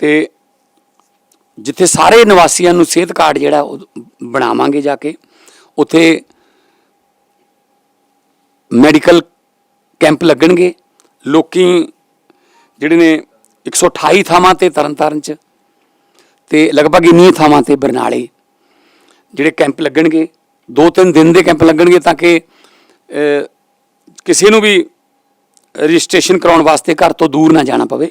ਤੇ ਜਿੱਥੇ ਸਾਰੇ ਨਿਵਾਸੀਆਂ ਨੂੰ ਸਿਹਤ ਕਾਰਡ ਜਿਹੜਾ ਉਹ ਬਣਾਵਾਂਗੇ ਜਾ ਕੇ, ਉੱਥੇ ਮੈਡੀਕਲ ਕੈਂਪ ਲੱਗਣਗੇ। ਲੋਕੀ ਜਿਹੜੇ ਨੇ 128 ਥਾਵਾਂ ਤੇ ਤਰਨਤਾਰਨ ਚ ਤੇ ਲਗਭਗ ਇੰਨੀਆਂ ਥਾਵਾਂ ਤੇ ਬਰਨਾਲੇ ਜਿਹੜੇ ਕੈਂਪ ਲੱਗਣਗੇ। ਦੋ ਤਿੰਨ ਦਿਨ ਦੇ ਕੈਂਪ ਲੱਗਣਗੇ ਤਾਂ ਕਿ ਕਿਸੇ ਨੂੰ ਵੀ ਰਜਿਸਟ੍ਰੇਸ਼ਨ ਕਰਾਉਣ ਵਾਸਤੇ ਘਰ ਤੋਂ ਦੂਰ ਨਾ ਜਾਣਾ ਪਵੇ।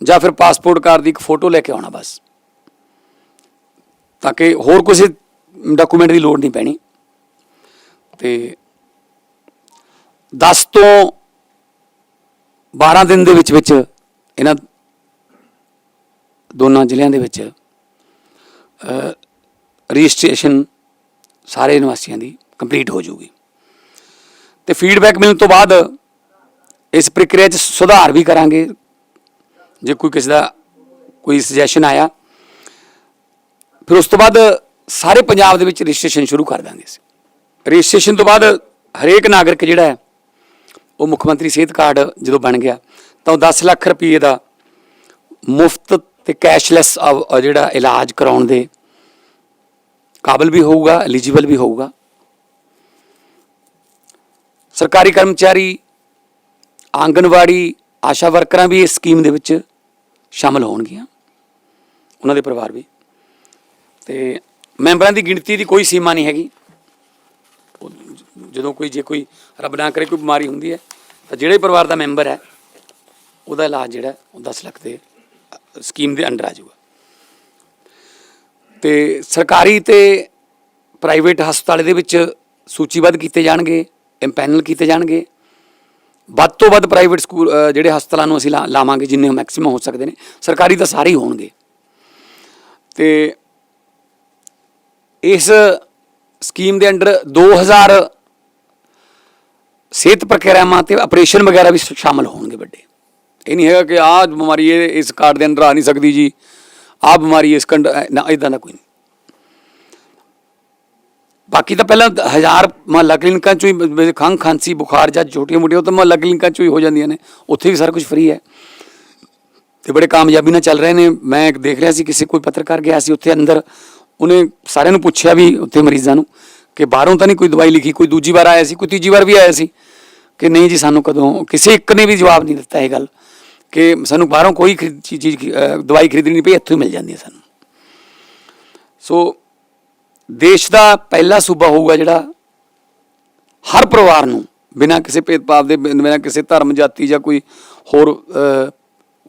ਜਾਂ ਫਿਰ ਪਾਸਪੋਰਟ ਕਾਰਡ ਦੀ ਇੱਕ ਫੋਟੋ ਲੈ ਕੇ ਆਉਣਾ ਬਸ। ਤਾਂ ਕਿ ਹੋਰ ਕਿਸੇ ਡਾਕੂਮੈਂਟ ਦੀ ਲੋੜ ਨਹੀਂ ਪੈਣੀ। ਤੇ 10 ਤੋਂ 12 ਦਿਨ ਦੇ ਵਿੱਚ ਵਿੱਚ ਇਹਨਾਂ ਦੋਨਾਂ ਜ਼ਿਲ੍ਹਿਆਂ ਦੇ ਵਿੱਚ ਰਜਿਸਟ੍ਰੇਸ਼ਨ ਸਾਰੇ ਨਿਵਾਸੀਆਂ ਦੀ ਕੰਪਲੀਟ ਹੋ ਜਾਊਗੀ। ਤੇ ਫੀਡਬੈਕ ਮਿਲਣ ਤੋਂ ਬਾਅਦ ਇਸ ਪ੍ਰਕਿਰਿਆ 'ਚ ਸੁਧਾਰ ਵੀ ਕਰਾਂਗੇ। ਜੇ ਕੋਈ ਕਿਸੇ ਦਾ ਕੋਈ ਸੁਜੈਸ਼ਨ ਆਇਆ, ਫਿਰ ਉਸ ਤੋਂ ਬਾਅਦ ਸਾਰੇ ਪੰਜਾਬ ਦੇ ਵਿੱਚ ਰਜਿਸਟ੍ਰੇਸ਼ਨ ਸ਼ੁਰੂ ਕਰ ਦਾਂਗੇ ਅਸੀਂ। ਰਜਿਸਟ੍ਰੇਸ਼ਨ ਤੋਂ ਬਾਅਦ ਹਰੇਕ ਨਾਗਰਿਕ ਜਿਹੜਾ ਹੈ, ਉਹ ਮੁੱਖ ਮੰਤਰੀ ਸਿਹਤ ਕਾਰਡ ਜਦੋਂ ਬਣ ਗਿਆ, ਤਾਂ ਉਹ 10 ਲੱਖ ਰੁਪਏ ਦਾ ਮੁਫਤ ਤੇ ਕੈਸ਼ਲੈਸ ਜਿਹੜਾ ਇਲਾਜ ਕਰਾਉਣ ਦੇ ਕਾਬਲ ਵੀ ਹੋਊਗਾ ਐਲੀਜੀਬਲ ਵੀ ਹੋਊਗਾ। ਸਰਕਾਰੀ ਕਰਮਚਾਰੀ, ਆਂਗਨਵਾੜੀ, ਆਸ਼ਾ ਵਰਕਰਾਂ ਵੀ ਇਸ ਸਕੀਮ ਦੇ ਵਿੱਚ ਸ਼ਾਮਲ ਹੋਣਗੀਆਂ, ਉਹਨਾਂ ਦੇ ਪਰਿਵਾਰ ਵੀ। ਤੇ ਮੈਂਬਰਾਂ ਦੀ ਗਿਣਤੀ ਦੀ ਕੋਈ ਸੀਮਾ ਨਹੀਂ ਹੈਗੀ। ਜਦੋਂ ਕੋਈ, ਜੇ ਕੋਈ ਰੱਬ ਨਾ ਕਰੇ, ਕੋਈ ਬਿਮਾਰੀ ਹੁੰਦੀ ਹੈ, ਤਾਂ ਜਿਹੜੇ ਪਰਿਵਾਰ ਦਾ ਮੈਂਬਰ ਹੈ, ਉਹਦਾ ਇਲਾਜ ਜਿਹੜਾ, ਉਹ 10 ਲੱਖ ਦੇ ਸਕੀਮ ਦੇ ਅੰਡਰ ਆ ਜਾਊਗਾ। ਤੇ ਸਰਕਾਰੀ ਤੇ ਪ੍ਰਾਈਵੇਟ ਹਸਪਤਾਲ ਦੇ ਵਿੱਚ ਸੂਚੀਬੱਧ ਕੀਤੇ ਜਾਣਗੇ ਇੰਪੈਨਲ ਕੀਤੇ ਜਾਣਗੇ ਵੱਧ ਤੋਂ ਵੱਧ ਪ੍ਰਾਈਵੇਟ ਸਕੂਲ ਜਿਹੜੇ ਹਸਪਤਾਲਾਂ ਨੂੰ ਅਸੀਂ ਲਾ- ਲਾਵਾਂਗੇ, ਜਿੰਨੇ ਮੈਕਸਿਮਮ ਹੋ ਸਕਦੇ ਨੇ, ਸਰਕਾਰੀ ਤਾਂ ਸਾਰੇ ਹੀ ਹੋਣਗੇ। ਤੇ ਇਸ ਸਕੀਮ ਦੇ ਅੰਡਰ 2000 ਸਿਹਤ ਪ੍ਰਕਿਰਿਆਵਾਂ ਤੇ ਆਪਰੇਸ਼ਨ ਵਗੈਰਾ ਵੀ ਸ਼- ਸ਼ਾਮਲ ਹੋਣਗੇ ਵੱਡੇ। ਇਹ ਨਹੀਂ ਹੈਗਾ ਕਿ ਆਹ ਬਿਮਾਰੀ ਇਹ ਇਸ ਕਾਰਡ ਦੇ ਅੰਦਰ ਆ ਨਹੀਂ ਸਕਦੀ ਜੀ, ਆਹ ਬਿਮਾਰੀ ਇਸ ਕੰਡ, ਨਾ ਇਦਾਂ ਦਾ ਕੋਈ ਨਹੀਂ। ਬਾਕੀ ਤਾਂ ਪਹਿਲਾਂ ਹਜ਼ਾਰ ਮੁਹੱਲਾ ਕਲੀਨਿਕਾਂ ਚੋਂ ਹੀ ਖੰਘ, ਖਾਂਸੀ, ਬੁਖਾਰ ਜਾਂ ਛੋਟੀਆਂ ਮੋਟੀਆਂ ਉਹ ਤਾਂ ਮੁਹੱਲਾ ਕਲੀਨਿਕਾਂ ਚੋਂ ਹੀ ਹੋ ਜਾਂਦੀਆਂ ਨੇ। ਉੱਥੇ ਵੀ ਸਾਰਾ ਕੁਝ ਫ੍ਰੀ ਹੈ। ਤੇ ਬੜੇ ਕਾਮਯਾਬੀ ਨਾਲ ਚੱਲ ਰਹੇ ਨੇ। ਮੈਂ ਇੱਕ ਦੇਖ ਰਿਹਾ ਸੀ, ਕਿਸੇ ਕੋਈ ਪੱਤਰਕਾਰ ਗਿਆ ਸੀ ਉੱਥੇ ਅੰਦਰ। ਉਹਨੇ ਸਾਰਿਆਂ ਨੂੰ ਪੁੱਛਿਆ ਵੀ ਉੱਥੇ ਮਰੀਜ਼ਾਂ ਨੂੰ ਕਿ ਬਾਹਰੋਂ ਤਾਂ ਨਹੀਂ ਕੋਈ ਦਵਾਈ ਲਿਖੀ, ਕੋਈ ਦੂਜੀ ਵਾਰ ਆਇਆ ਸੀ, ਕੋਈ ਤੀਜੀ ਵਾਰ ਵੀ ਆਇਆ ਸੀ। ਕਿ ਨਹੀਂ ਜੀ, ਸਾਨੂੰ ਕਦੋਂ, ਕਿਸੇ ਇੱਕ ਨੇ ਵੀ ਜਵਾਬ ਨਹੀਂ ਦਿੱਤਾ ਇਹ ਗੱਲ। ਕਿ ਸਾਨੂੰ ਬਾਹਰੋਂ ਕੋਈ ਖਰੀਦ- ਚੀਜ਼ ਦਵਾਈ ਖਰੀਦਣੀ ਨਹੀਂ ਪਈ, ਇੱਥੋਂ ਹੀ ਮਿਲ ਜਾਂਦੀ ਹੈ ਸਾਨੂੰ। ਸੋ ਦੇਸ਼ ਦਾ ਪਹਿਲਾ ਸੂਬਾ ਹੋਊਗਾ ਜਿਹੜਾ ਹਰ ਪਰਿਵਾਰ ਨੂੰ, ਬਿਨਾਂ ਕਿਸੇ ਭੇਦਭਾਵ ਦੇ, ਬਿਨਾਂ ਕਿਸੇ ਧਰਮ, ਜਾਤੀ ਜਾਂ ਕੋਈ ਹੋਰ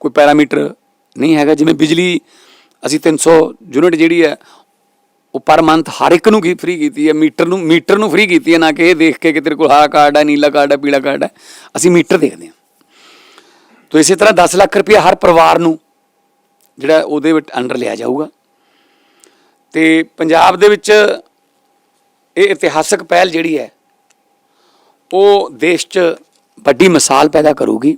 ਕੋਈ ਪੈਰਾਮੀਟਰ ਨਹੀਂ ਹੈਗਾ। ਜਿਵੇਂ ਬਿਜਲੀ, ਅਸੀਂ 300 ਯੂਨਿਟ ਜਿਹੜੀ ਹੈ, ਉਹ ਪਰ ਮੰਥ ਹਰ ਇੱਕ ਨੂੰ ਕੀ ਫ੍ਰੀ ਕੀਤੀ ਹੈ? ਮੀਟਰ ਨੂੰ ਮੀਟਰ ਨੂੰ ਫ੍ਰੀ ਕੀਤੀ ਹੈ, ਨਾ ਕਿ ਇਹ ਦੇਖ ਕੇ ਕਿ ਤੇਰੇ ਕੋਲ ਹਰਾ ਕਾਰਡ ਹੈ, ਨੀਲਾ ਕਾਰਡ ਹੈ, ਪੀਲਾ ਕਾਰਡ ਹੈ। ਅਸੀਂ ਮੀਟਰ ਦੇਖਦੇ ਹਾਂ। ਤੋ ਇਸੇ ਤਰ੍ਹਾਂ 10 ਲੱਖ ਰੁਪਏ ਹਰ ਪਰਿਵਾਰ ਨੂੰ ਜਿਹੜਾ ਉਹਦੇ ਵਿੱਚ ਅੰਡਰ ਲਿਆ ਜਾਊਗਾ। ਤੇ ਪੰਜਾਬ ਦੇ ਵਿੱਚ ਇਹ ਇਤਿਹਾਸਕ ਪਹਿਲ ਜਿਹੜੀ ਹੈ, ਉਹ ਦੇਸ਼ 'ਚ ਵੱਡੀ ਮਿਸਾਲ ਪੈਦਾ ਕਰੂਗੀ।